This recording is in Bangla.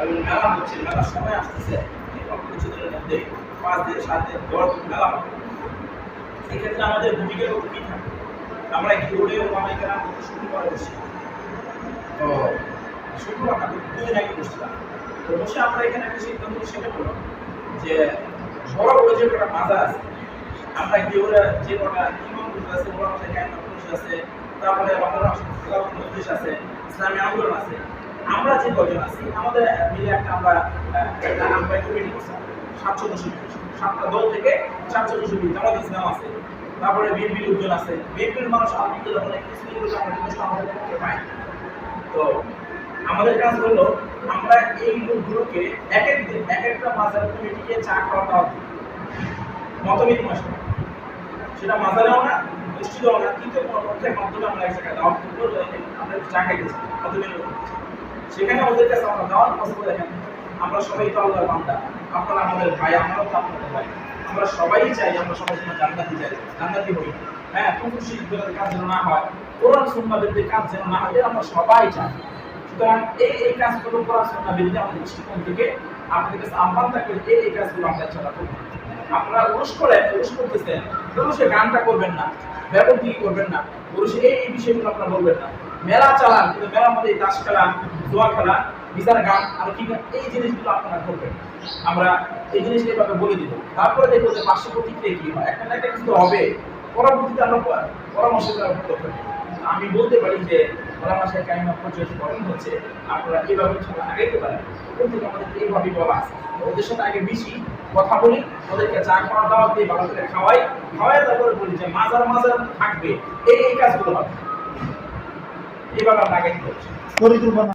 এবং মেলা হচ্ছে মেলার সময় আসতেছে। কিছুদিনের মধ্যে পাঁচ দিন, সাত দিন দশ দিন মেলা হবে। সেক্ষেত্রে আমাদের ভূমিকা কি থাকে? আমরা কি রোডে বানাই কেনা শুক্রবার বসি? তো শুক্রবার না দুদিন আগে বসছিলাম। তো বসে আমরা এখানে একটা সিদ্ধান্ত সেটা হলো যে বড় বড় যে কটা মাজা আছে, আমরা কি ওরা যে কটা ইমাম পুরুষ আছে, ওরা আছে কায়না পুরুষ আছে, তারপরে আমরা পুরুষ আছে, ইসলামী আন্দোলন আছে আমরা যে কজন আছি, আমাদের মিলে একটা আমরা আমরা কমিটি করছিলাম সাতশো সাতটা দল থেকে সাতশো দশমিক জামাত ইসলাম আছে, তারপরে বিএনপির লোকজন আছে। বিএনপির মানুষ যখন একটু স্কুলগুলো আমরা আমাদের পক্ষে পাই তো আমাদের কাজ হলো, আমরা এই লোকগুলোকে এক এক দিন এক একটা মাজার কমিটিকে চা খাওয়া দাওয়া দিই মতবিদ মাসে সেটা মাজারেও না, মসজিদেও না, কিন্তু প্রত্যেক মাধ্যমে আমরা এক জায়গায় করব আমরা চা খাইতেছি মতবিদ সেখানে ওদের কাছে আমরা দাওয়াত পছন্দ দেখেন আমরা সবাই তো আল্লাহর বান্দা। আপনারা আমাদের ভাই, আমরাও তো আপনাদের ভাই। আমরা সবাই চাই, আমরা সবাই যেন জান্নাতি চাই। জান্নাতি হই। হ্যাঁ কুকুর শিল্পের কাজ যেন না হয়, কোরআন সুন্নাদের কাজ যেন না হয় আমরা সবাই চাই। সুতরাং এই এই কাজগুলো করার সুন্না বিরুদ্ধে আমাদের দৃষ্টিকোণ থেকে আপনাদের কাছে আহ্বান থাকবে, এই এই কাজগুলো আমরা ইনশাআল্লাহ করব আপনারা উরুষ করে উরুষ করতেছেন। উরুষে গানটা করবেন না, ব্যাপক দিকে করবেন না। উরুষে এই এই বিষয়গুলো আপনারা বলবেন না। মেলা চালান, কিন্তু মেলার মধ্যে তাস খেলা, জোয়া খেলা, বিচার গান, আর কি এই জিনিসগুলো আপনারা করবেন আমরা এই জিনিসটা এভাবে বলে দিব। তারপরে দেখব যে পার্শ্ব প্রতিক্রিয়া কি হয়। একটা না একটা কিছু হবে। পরবর্তীতে আমরা পরামর্শ করতে আমি বলতে পারি যে পরামর্শের কাহিনী পর্যায়ে গঠন হচ্ছে। আপনারা এইভাবে আগাইতে পারেন। ওখান আমাদের এইভাবেই বলা আছে। ওদের সাথে আগে বেশি কথা বলি, ওদেরকে চা খাওয়া দাওয়া দিয়ে ভালো করে খাওয়াই খাওয়াই তারপরে বলি যে মাজার মাজার থাকবে, এই এই কাজগুলো হবে। এইভাবে আমরা